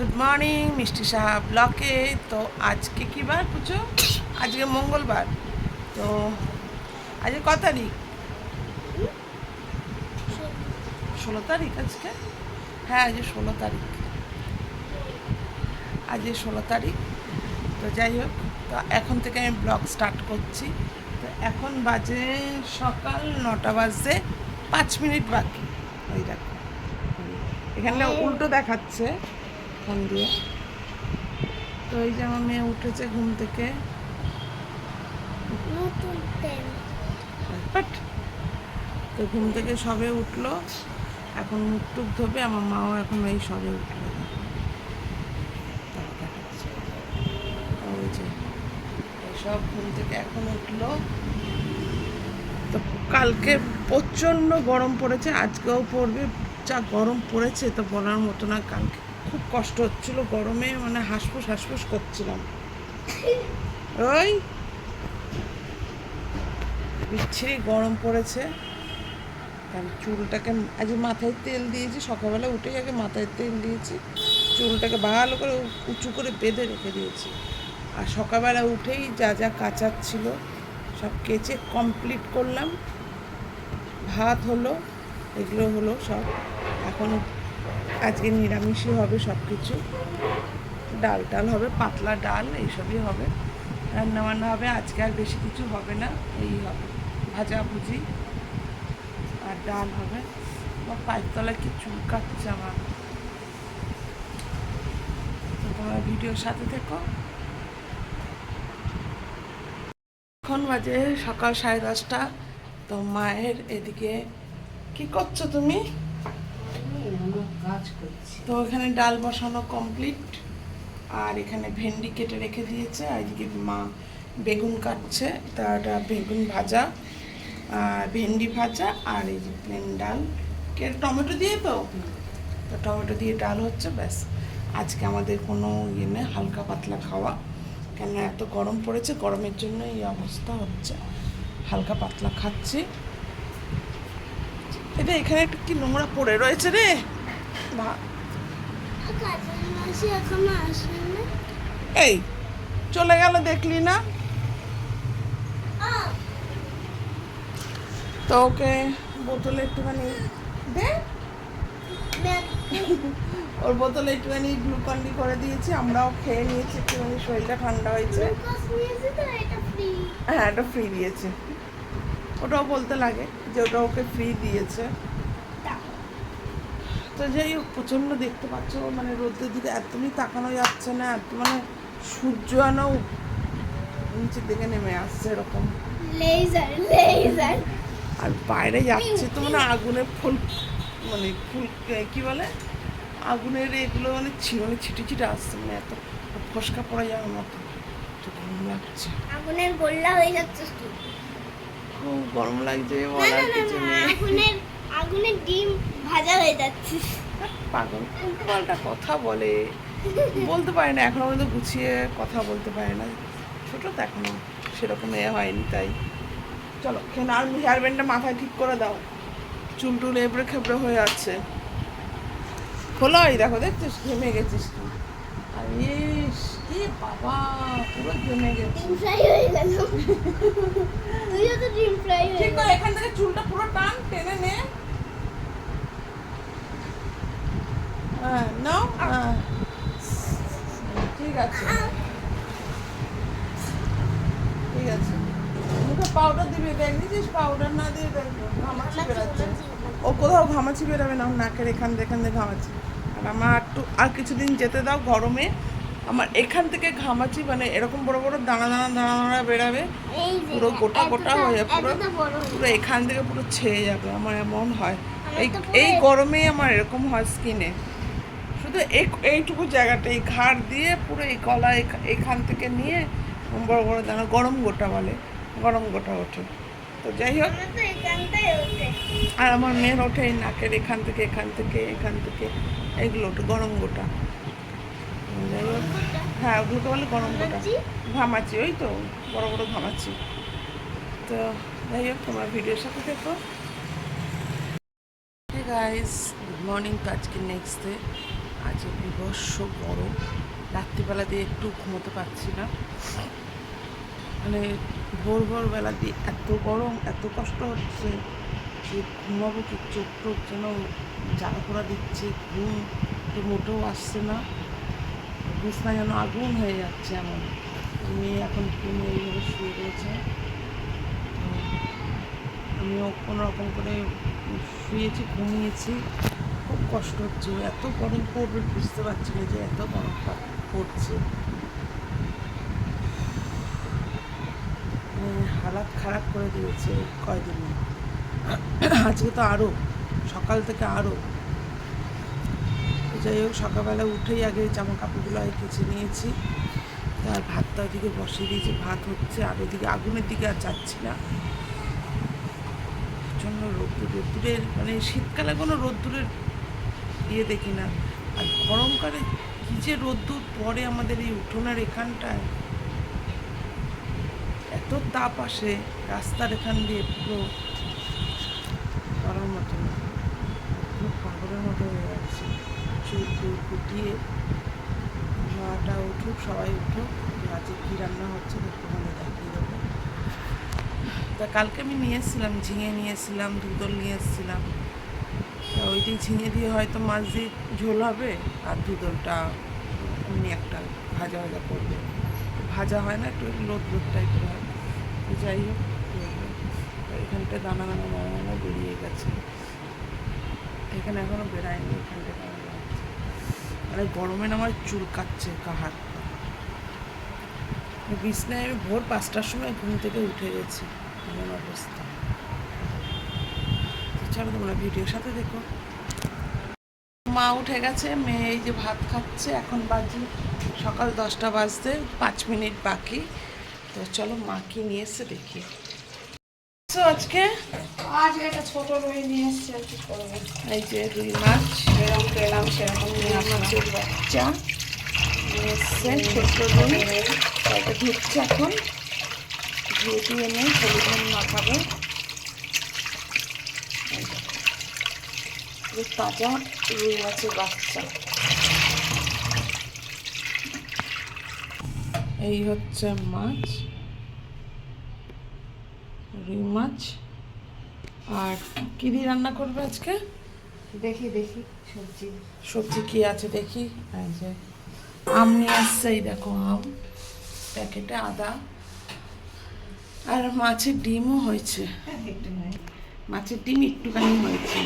Good morning মিষ্টি সাহা ব্লকে তো আজকে কি বার পুজো? আজকে মঙ্গলবার। তো আজকে ক তারিখ? ষোলো তারিখ আজকে? হ্যাঁ আজকে ষোলো তারিখ। আজকে ষোলো তারিখ। তো যাই হোক তো এখন থেকে আমি ব্লগ স্টার্ট করছি। তো এখন বাজে সকাল নটা বাজে পাঁচ মিনিট বাকি। ওই দেখো। এখানে উল্টো দেখাচ্ছে। ফোন দিয়ে। তো এই যে আমার মেয়ে উঠেছে ঘুম থেকে। তো ঘুম থেকে সবে উঠল। এখন মুখ টুক ধোবে আমার মাও এখন এই সবে উঠল। সব ঘুম থেকে এখন উঠল। তো কালকে প্রচণ্ড গরম পড়েছে আজকেও পড়বে যা গরম পড়েছে তো বলার মতো না কালকে। কষ্ট হচ্ছিল, গরমে মানে হাসফুস হাসফুস করছিলাম। ওই বিচ্ছিরি গরম পড়েছে। চুলটাকে আজ মাথায় তেল দিয়েছি, সকালবেলা উঠে আগে মাথায় তেল দিয়েছি, চুলটাকে ভালো করে উঁচু করে বেঁধে রেখে দিয়েছি। আর সকালবেলা উঠেই যা যা কাচার ছিল, সব কেচে কমপ্লিট করলাম। ভাত হলো, এগুলো হলো সব। এখন আজকে নিরামিষই হবে সব কিছু ডাল টাল হবে, পাতলা ডাল, এইসবই হবে। রান্না বান্না হবে, আজকে আর বেশি কিছু হবে না, এই হবে। ভাজা ভুজি আর ডাল হবে। পায়ের তলায় কি চুল কাটছে আমার তোমরা ভিডিওর সাথে থেকো। এখন বাজে সকাল সাড়ে দশটা। তো মায়ের এদিকে কি করছ তুমি? তো এখানে ডাল বসানো কমপ্লিট আর এখানে ভেন্ডি কেটে রেখে দিয়েছে, আর এদিকে মা বেগুন কাটছে, তারটা বেগুন ভাজা, আর ভেন্ডি ভাজা, আর এই যে প্লেন ডাল। টমেটো দিয়ে তো? তো টমেটো দিয়ে ডাল হচ্ছে, ব্যাস। আজকে আমাদের কোনো ইয়ে নেই, হালকা পাতলা খাওয়া। কেন এত গরম পড়েছে, গরমের জন্য এই অবস্থা হচ্ছে। হালকা পাতলা খাচ্ছি। এটা এখানে একটু কি নোংরা পড়ে রয়েছে রে? এই, চলে গেল দেখলি না? তো ওকে বোতলে একটুখানি দে। ওর বোতলে একটুখানি গ্লুকন্ডি করে দিয়েছি, আমরাও খেয়ে নিয়েছি, একটুখানি শরীরটা ঠান্ডা হয়েছে। হ্যাঁ এটা ফ্রি দিয়েছে। ওটাও বলতে লাগে যে ওটা ওকে ফ্রি দিয়েছে। তো যাই হোক প্রচণ্ড দেখতে পাচ্ছ মানে রোদের দিকে একদমই তাকানো যাচ্ছে না এত মানে সূর্য আনো নিচের দিকে নেমে আসছে এরকম। লেজার লেজার আর বাইরে যাচ্ছে তো মানে আগুনের ফুল মানে ফুল কি বলে? আগুনের এগুলো মানে ছি মানে ছিটে ছিটে আসছে মানে এত ফসকা পড়া যাওয়ার মতো। তো গরম লাগছে। আগুনের গোল্লা হয়ে যাচ্ছে খুব গরম লাগছে বলার কিছু নেই। আগুনের ডিম ভাজা হয়ে যাচ্ছে। পাগল। পাল্টা কথা বলে। বলতে পারে না এখনও পর্যন্ত গুছিয়ে কথা বলতে পারে না। ছোট তো এখনও সেরকম এ হয়নি তাই। চলো খেয়ে আর হেয়ার ব্যান্ডটা মাথায় ঠিক করে দাও। চুল টুল এবড়ে খেবড়ে হয়ে আছে খোলো এই দেখো দেখছিস? ঘেমে গেছিস তুই। আর এ বাবা পুরো ঘেমে গেছিস ডিম ফ্রাই হয়ে গেল। তুইও তো ডিম ফ্রাই হয়ে ঠিক করে এখান থেকে চুলটা পুরো টান টেনে নে হ্যাঁ নাও হ্যাঁ ঠিক আছে। ঠিক আছে। মুখে পাউডার দিবি দেখ নিছিস পাউডার না দিয়ে ঘামাচি বেরোচ্ছে ও কোথাও ঘামাচি বেরোবে না নাকের এখান থেকে এখান থেকে ঘামাচি আর আমার একটু আর কিছুদিন যেতে দাও গরমে আমার এখান থেকে ঘামাচি মানে এরকম বড় বড় দানা দানা দানা দানা বেরাবে পুরো গোটা গোটা হয়ে যাবে পুরো পুরো এখান থেকে পুরো ছেয়ে যাবে আমার এমন হয়। এই এই গরমেই আমার এরকম হয় স্কিনে এই এইটুকু জায়গাটা, এই ঘাড় দিয়ে পুরো এই এখ- এখান থেকে নিয়ে বড় বড় দানা, গরম গোটা বলে, গরম গোটা ওঠে তো যাই হোক। তো আর আমার মেয়ের ওঠে এই নাকের, এখান থেকে এখান থেকে এখান থেকে, এগুলো ওঠে, গরম গোটা। যাই হোক। হ্যাঁ ওগুলোকে বলে গরম গোটা? ঘামাচি ওই তো, বড় বড় ঘামাচি তো যাই হোক, তোমার ভিডিওর সাথে দেখো গাইস গুড মর্নিং তো আজকে নেক্সট ডে আজ বিভৎস গরম। রাত্রিবেলা দিয়ে একটু ঘুমোতে পারছি না। মানে ভোর ভোরবেলা দিয়ে এত গরম, এত কষ্ট হচ্ছে যে ঘুমাবো কি, চোখ টোক যেন জ্বালা পোড়া দিচ্ছে, ঘুম তো মোটেও আসছে না। বিছনা যেন আগুন হয়ে যাচ্ছে এমন। মেয়ে এখন ঘুমে এইভাবে শুয়ে রয়েছে। আমিও কোনো রকম করে শুয়েছি, ঘুমিয়েছি। খুব কষ্ট হচ্ছে, এত গরম পড়বে, বুঝতে পারছি না যে এত গরম পড়ছে। মানে হালাত খারাপ করে দিয়েছে কয়দিনে। আজকে তো আরও সকাল থেকে আরও যাই হোক, সকালবেলা উঠেই আগে জামা কাপড়গুলো আগে কেচে নিয়েছি। তার ভাতটা ওদিকে বসিয়ে দিয়েছি, ভাত হচ্ছে আর ওদিকে আগুনের দিকে আর যাচ্ছি না। প্রচণ্ড রোদ্দুর, রোদ্দুরের মানে শীতকালে কোনো রোদ্দুরের ইয়ে দেখি না। আর গরমকালে কী যে রোদ্দুর পরে আমাদের এই উঠোনের এখানটায়। এত তাপ আসে রাস্তার এখান দিয়ে পুরো করার মতো না। পাগলের মতো হয়ে যাচ্ছে। চুল টুল কুটিয়ে মাটা উঠুক, সবাই উঠুক। আজকে কী রান্না হচ্ছে একটুখানি দেখিয়ে দেবো। তা কালকে আমি নিয়ে এসেছিলাম, ঝিঙে নিয়ে এসেছিলাম দুদল নিয়ে এসেছিলাম। ওইটাই ঝিঙে দিয়ে হয়তো মাছ দিয়ে ঝোল হবে, আর দুদলটা এমনি একটা ভাজা ভাজা করবে। ভাজা হয় না, একটু লোদ লোদ টাইপের হয়। যাই হোক এখানটা দানা দানা দানা বেরিয়ে গেছে। এখানে এখনও বেরায়নি, এখানটা মানে গরমে আমার চুল কাচ্ছে কাহার। বিছনায় আমি ভোর পাঁচটার সময় ঘুম থেকে উঠে গেছি, এমন অবস্থা। চলো তোমরা ভিডিওর সাথে দেখো। মা উঠে গেছে মেয়ে এই যে ভাত খাচ্ছে এখন বাজে সকাল দশটা বাজতে পাঁচ মিনিট বাকি। তো চলো মা কি নিয়ে এসে দেখি। আজকে আজ একটা ছোট রুই নিয়ে এসছে আর কি করব? এই যে রুই মাছ। যেরকম পেলাম সেরকম নিয়ে আসলাম। মাছের বাচ্চা নিয়ে এসছে ছোট্ট রুই। এটা ধুচ্ছে এখন। ধুয়ে দিয়ে এনে হলুদ মাখাবে এই দেখো। পুরো তাজা রুই মাছের বাচ্চা। এই হচ্ছে মাছ রুই মাছ। আর কি দিয়ে রান্না করবে আজকে? দেখি দেখি সবজি। সবজি কি আছে দেখি? এই যে আম নিয়ে আসছে এই দেখো আম। প্যাকেটে আদা। আর মাছের ডিমও হয়েছে। একটু মাছের ডিম একটুখানি হয়েছে।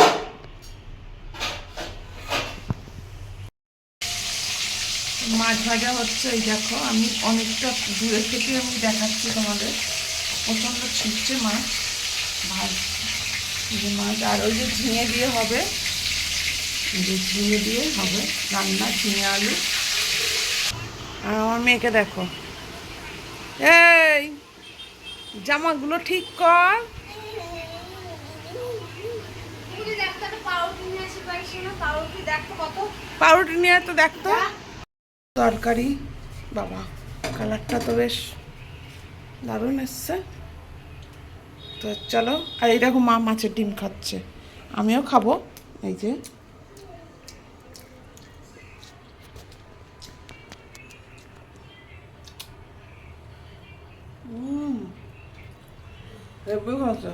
মাছ ভাজা হচ্ছে এই দেখো আমি অনেকটা দূরে থেকে আমি দেখাচ্ছি তোমাদের। প্রচণ্ড ছিটছে মাছ। ভাজ যে মাছ আর ওই যে ঝিঙে দিয়ে হবে। যে ঝিঙে দিয়ে হবে রান্না ঝিঙে আলু। আর আমার মেয়েকে দেখো। এই জামাগুলো ঠিক কর। পাউরুটি নিয়ে তো দেখতো। তরকারি, বাবা, কালারটা তো বেশ দারুণ এসছে। তো চলো, আর এই মা মাছের ডিম খাচ্ছে। আমিও খাব, এই যে। হেব্বি খাচ্ছে